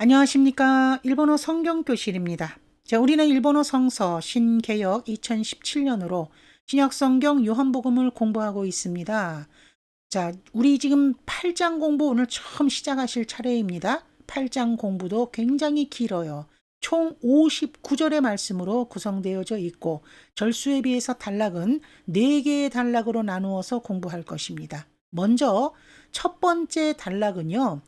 안녕하십니까. 일본어 성경교실입니다. 자, 우리는 일본어 성서 신개역 2017년으로 신약성경 요한복음을 공부하고 있습니다. 자, 우리 지금 8장 공부 오늘 처음 시작하실 차례입니다. 8장 공부도 굉장히 길어요. 총 59절의 말씀으로 구성되어져 있고 절수에 비해서 단락은 4개의 단락으로 나누어서 공부할 것입니다. 먼저 첫 번째 단락은요.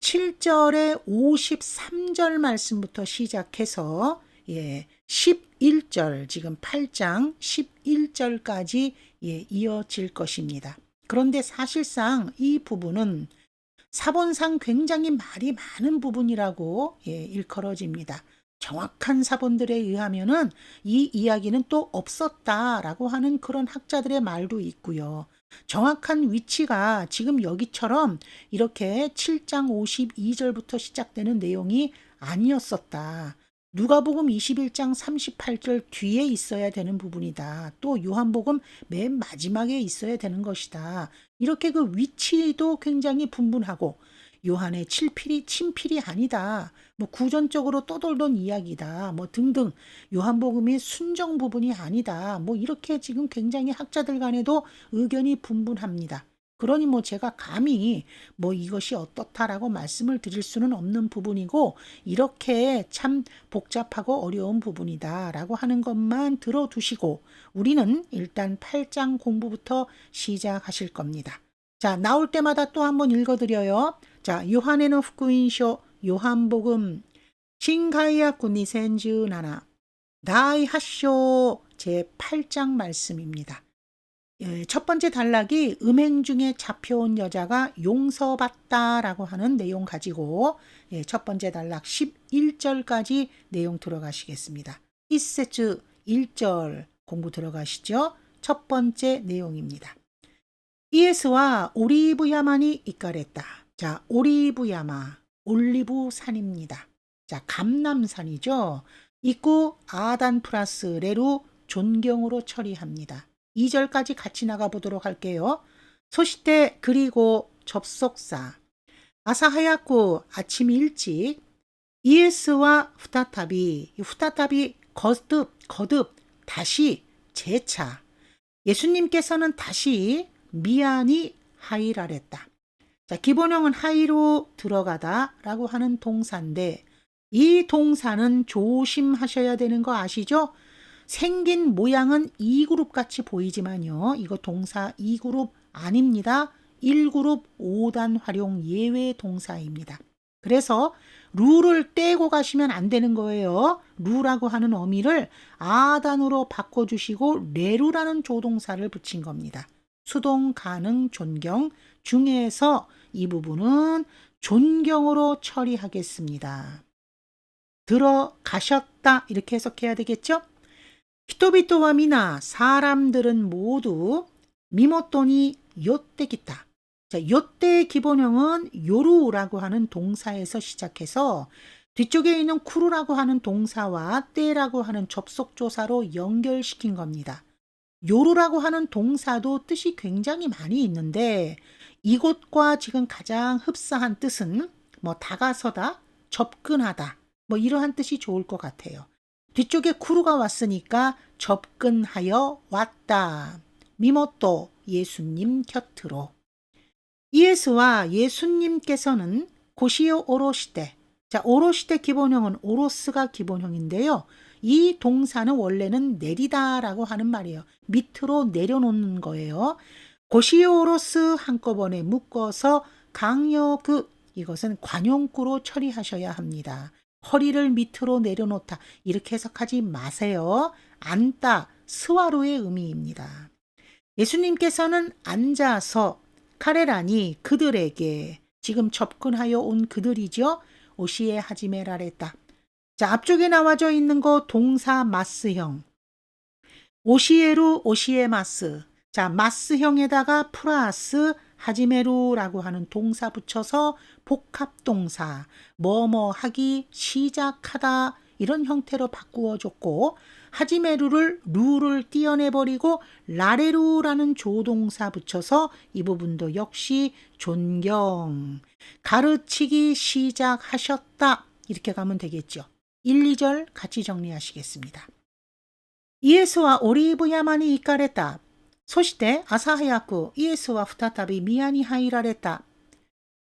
7절의 53절 말씀부터 시작해서 예, 11절 지금 8장 11절까지 예, 이어질 것입니다. 그런데 사실상 이 부분은 사본상 굉장히 말이 많은 부분이라고 예, 일컬어집니다. 정확한 사본들에 의하면은 이 이야기는 또 없었다라고 하는 그런 학자들의 말도 있고요. 정확한 위치가 지금 여기처럼 이렇게 7장 52절부터 시작되는 내용이 아니었었다. 누가복음 21장 38절 뒤에 있어야 되는 부분이다. 또 요한복음 맨 마지막에 있어야 되는 것이다. 이렇게 그 위치도 굉장히 분분하고 요한의 칠필이 친필이 아니다. 뭐 구전적으로 떠돌던 이야기다. 뭐 등등 요한복음의 순정 부분이 아니다. 뭐 이렇게 지금 굉장히 학자들 간에도 의견이 분분합니다. 그러니 뭐 제가 감히 뭐 이것이 어떻다라고 말씀을 드릴 수는 없는 부분이고 이렇게 참 복잡하고 어려운 부분이다라고 하는 것만 들어두시고 우리는 일단 8장 공부부터 시작하실 겁니다. 자, 나올 때마다 또 한번 읽어드려요. 자, 요한에는 후쿠인쇼 요한복음 신가이아 군니센즈 나나 다이 하쇼 제 8장 말씀입니다. 예, 첫 번째 단락이 음행 중에 잡혀온 여자가 용서받다라고 하는 내용 가지고 예, 첫 번째 단락 11절까지 내용 들어가시겠습니다. 1세트 1절 공부 들어가시죠. 첫 번째 내용입니다. 이에스와 오리브야만이 이까랬다. 자, 오리브야마, 올리브 산입니다. 자, 감남산이죠. 있고 아단 플러스 레루 존경으로 처리합니다. 2절까지 같이 나가 보도록 할게요. 소시대 그리고 접속사 아사하야쿠 아침 일찍 이에스와 후타탑이 후타탑이 거듭 거듭 다시 재차 예수님께서는 다시 미안이 하이라랬다. 자, 기본형은 하이로 들어가다 라고 하는 동사인데 이 동사는 조심하셔야 되는 거 아시죠? 생긴 모양은 2그룹 같이 보이지만요. 이거 동사 2그룹 아닙니다. 1그룹 5단 활용 예외 동사입니다. 그래서 루를 떼고 가시면 안 되는 거예요. 루라고 하는 어미를 아단으로 바꿔주시고 레루라는 조동사를 붙인 겁니다. 수동 가능 존경 중에서 이 부분은 존경으로 처리하겠습니다. 들어가셨다 이렇게 해석해야 되겠죠? 히토비토와 미나 사람들은 모두 미모토니 요떼기다. 자, 요떼의 기본형은 요루라고 하는 동사에서 시작해서 뒤쪽에 있는 쿠루라고 하는 동사와 떼라고 하는 접속조사로 연결시킨 겁니다. 요루라고 하는 동사도 뜻이 굉장히 많이 있는데 이곳과 지금 가장 흡사한 뜻은 뭐 다가서다, 접근하다, 뭐 이러한 뜻이 좋을 것 같아요. 뒤쪽에 쿠루가 왔으니까 접근하여 왔다. 미모또 예수님 곁으로. 이에스와 예수님께서는 고시오 오로시대. 자, 오로시대 기본형은 오로스가 기본형인데요. 이 동사는 원래는 내리다라고 하는 말이에요. 밑으로 내려놓는 거예요. 고시오로스 한꺼번에 묶어서 강요그 이것은 관용구로 처리하셔야 합니다. 허리를 밑으로 내려놓다 이렇게 해석하지 마세요. 앉다 스와로의 의미입니다. 예수님께서는 앉아서 카레라니 그들에게 지금 접근하여 온 그들이죠. 오시에 하지메라랬다. 자, 앞쪽에 나와져 있는 거 동사 마스형. 오시에루 오시에마스. 자, 마스형에다가 플러스 하지메루라고 하는 동사 붙여서 복합동사, 뭐뭐 하기, 시작하다, 이런 형태로 바꾸어 줬고, 하지메루를 루를 띄어내버리고 라레루라는 조동사 붙여서 이 부분도 역시 존경, 가르치기 시작하셨다. 이렇게 가면 되겠죠. 1, 2절 같이 정리하시겠습니다. イエスはオリーブ山に行かれた。そして朝早くイエスは再び宮に入られた。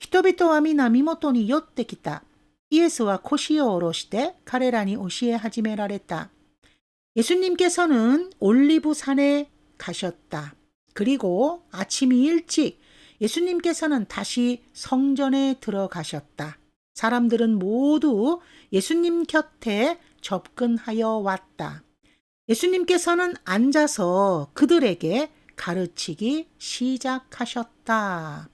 人々は皆身元に寄ってきた。イエスは腰を下ろして彼らに教え始められた. 예수님께서는 올리브 산에 가셨다. 그리고 아침이 일찍 예수님께서는 다시 성전에 들어가셨다. 사람들은 모두 예수님 곁에 접근하여 왔다. 예수님께서는 앉아서 그들에게 가르치기 시작하셨다.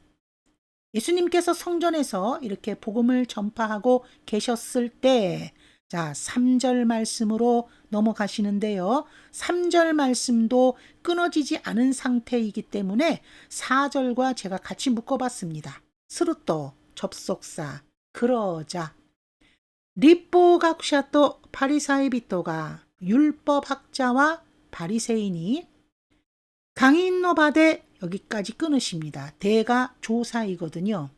예수님께서 성전에서 이렇게 복음을 전파하고 계셨을 때, 자, 3절 말씀으로 넘어가시는데요. 3절 말씀도 끊어지지 않은 상태이기 때문에 4절과 제가 같이 묶어봤습니다. 스루또, 접속사, 그러자. 리뽀각샤 또 파리사이비토가 율법학자와 바리새인이 강인노바데 여기까지 끊으십니다. 대가 조사이거든요.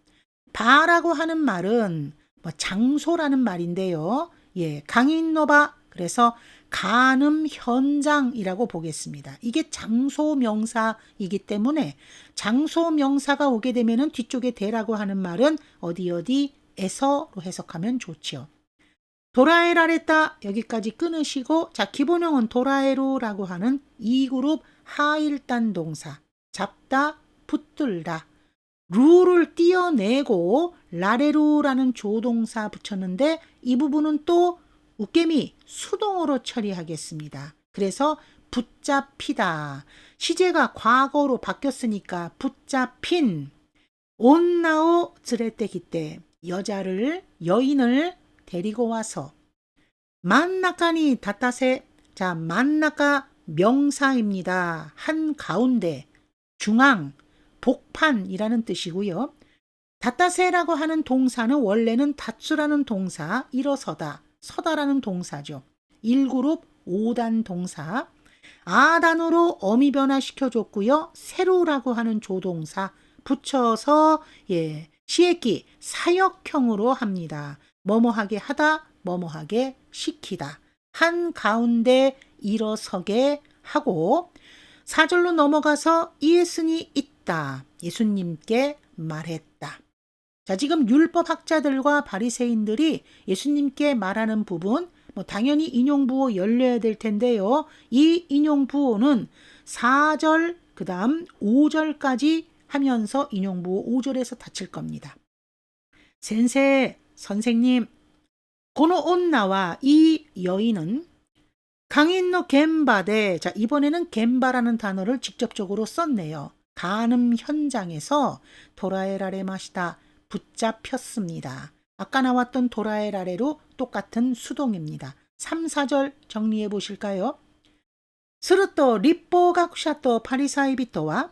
바라고 하는 말은 뭐 장소라는 말인데요. 예, 강인노바 그래서 간음 현장이라고 보겠습니다. 이게 장소 명사이기 때문에 장소 명사가 오게 되면은 뒤쪽에 대라고 하는 말은 어디 어디 에서로 해석하면 좋지요. 도라에라레따 여기까지 끊으시고 자 기본형은 도라에루라고 하는 이 그룹 하일단 동사 잡다 붙들다 루를 띄어내고 라레루라는 조동사 붙였는데 이 부분은 또 웃개미 수동어로 처리하겠습니다. 그래서 붙잡히다. 시제가 과거로 바뀌었으니까 붙잡힌 온나오 즈레떼기 때 여자를 여인을 데리고 와서 만나까니 다따세 자 만나까 명사입니다. 한 가운데 중앙 복판이라는 뜻이고요. 다따세라고 하는 동사는 원래는 다츠라는 동사 일어서다 서다라는 동사죠. 1그룹 5단 동사 아단으로 어미 변화시켜줬고요. 세로라고 하는 조동사 붙여서 예 시액기 사역형으로 합니다. 뭐뭐하게 하다, 뭐뭐하게 시키다. 한 가운데 일어서게 하고 사절로 넘어가서 예수니 있다. 예수님께 말했다. 자, 지금 율법 학자들과 바리새인들이 예수님께 말하는 부분 뭐 당연히 인용 부호 열려야 될 텐데요. 이 인용 부호는 4절 그다음 5절까지 하면서 인용 부호 5절에서 닫힐 겁니다. 센세 선생님, 고노 온나와 이 여인은 강인노 겐바데, 자, 이번에는 겐바라는 단어를 직접적으로 썼네요. 간음 현장에서 도라에라레 마시다 붙잡혔습니다. 아까 나왔던 도라에라레로 똑같은 수동입니다. 3, 4절 정리해 보실까요? 스르토 리뽀각샤토 파리사이비토와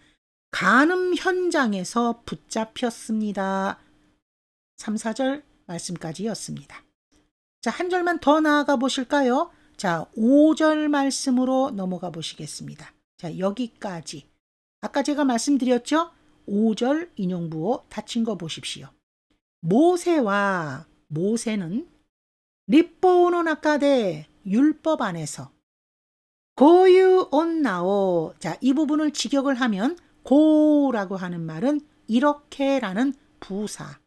간음 현장에서 붙잡혔습니다. 3, 4절 말씀까지였습니다. 자, 한 절만 더 나아가 보실까요? 자, 5절 말씀으로 넘어가 보시겠습니다. 자, 여기까지. 아까 제가 말씀드렸죠? 5절 인용부호 닫힌 거 보십시오. 모세와 모세는 리뽀오노 나카데 율법 안에서 고유 온나오 자, 이 부분을 직역을 하면 고라고 하는 말은 이렇게라는 부사.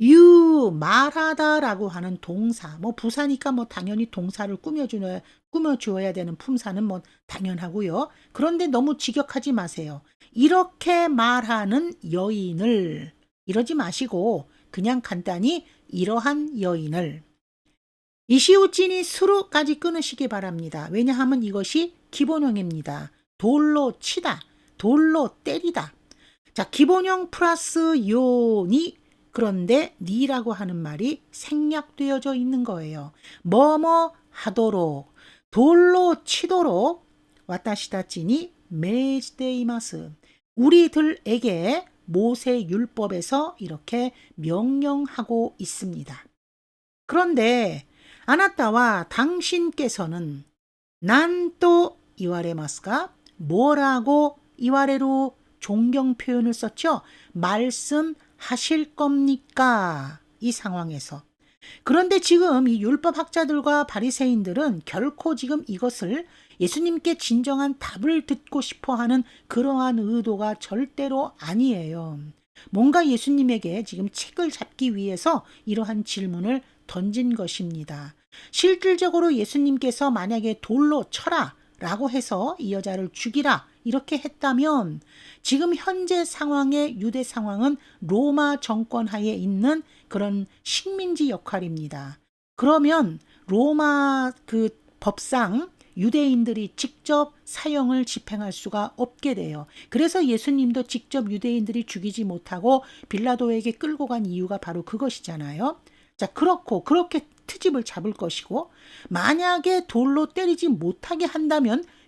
유 말하다라고 하는 동사. 뭐 부사니까 뭐 당연히 동사를 꾸며주는 꾸며 주어야 되는 품사는 뭐 당연하고요. 그런데 너무 직역하지 마세요. 이렇게 말하는 여인을 이러지 마시고 그냥 간단히 이러한 여인을 이시우찐이 수루까지 끊으시기 바랍니다. 왜냐하면 이것이 기본형입니다. 돌로 치다. 돌로 때리다. 자, 기본형 플러스 요니 그런데 니라고 하는 말이 생략되어져 있는 거예요. 뭐뭐 하도록 돌로 치도록 와타시타치니 메이지데이마스 우리들에게 모세 율법에서 이렇게 명령하고 있습니다. 그런데 아나타와 당신께서는 난또 이와레마스가 뭐라고 이와레로 존경 표현을 썼죠? 말씀하실 겁니까? 이 상황에서. 그런데 지금 이 율법 학자들과 바리새인들은 결코 지금 이것을 예수님께 진정한 답을 듣고 싶어 하는 그러한 의도가 절대로 아니에요. 뭔가 예수님에게 지금 책을 잡기 위해서 이러한 질문을 던진 것입니다. 실질적으로 예수님께서 만약에 돌로 쳐라 라고 해서 이 여자를 죽이라 이렇게 했다면 지금 현재 상황의 유대 상황은 로마 정권 하에 있는 그런 식민지 역할입니다. 그러면 로마 그 법상 유대인들이 직접 사형을 집행할 수가 없게 돼요. 그래서 예수님도 직접 유대인들이 죽이지 못하고 빌라도에게 끌고 간 이유가 바로 그것이잖아요. 자, 그렇고 그렇게 트집을 잡을 것이고 만약에 돌로 때리지 못하게 한다면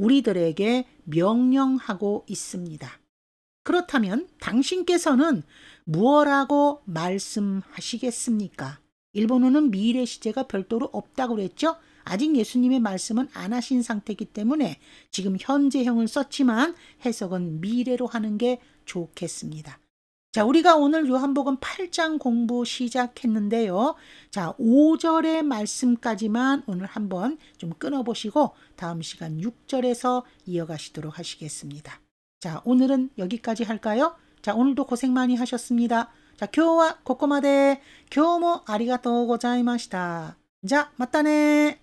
우리들에게 명령하고 있습니다. 그렇다면 당신께서는 무엇라고 말씀하시겠습니까? 일본어는 미래 시제가 별도로 없다고 그랬죠? 아직 예수님의 말씀은 안 하신 상태이기 때문에 지금 현재형을 썼지만 해석은 미래로 하는 게 좋겠습니다. 자, 우리가 오늘 요한복음 8장 공부 시작했는데요. 자, 5절의 말씀까지만 오늘 한번 좀 끊어보시고 다음 시간 6절에서 이어가시도록 하시겠습니다. 자, 오늘은 여기까지 할까요? 자, 오늘도 고생 많이 하셨습니다. 자, 今日はここまで。今日もありがとうございました。じゃ、またね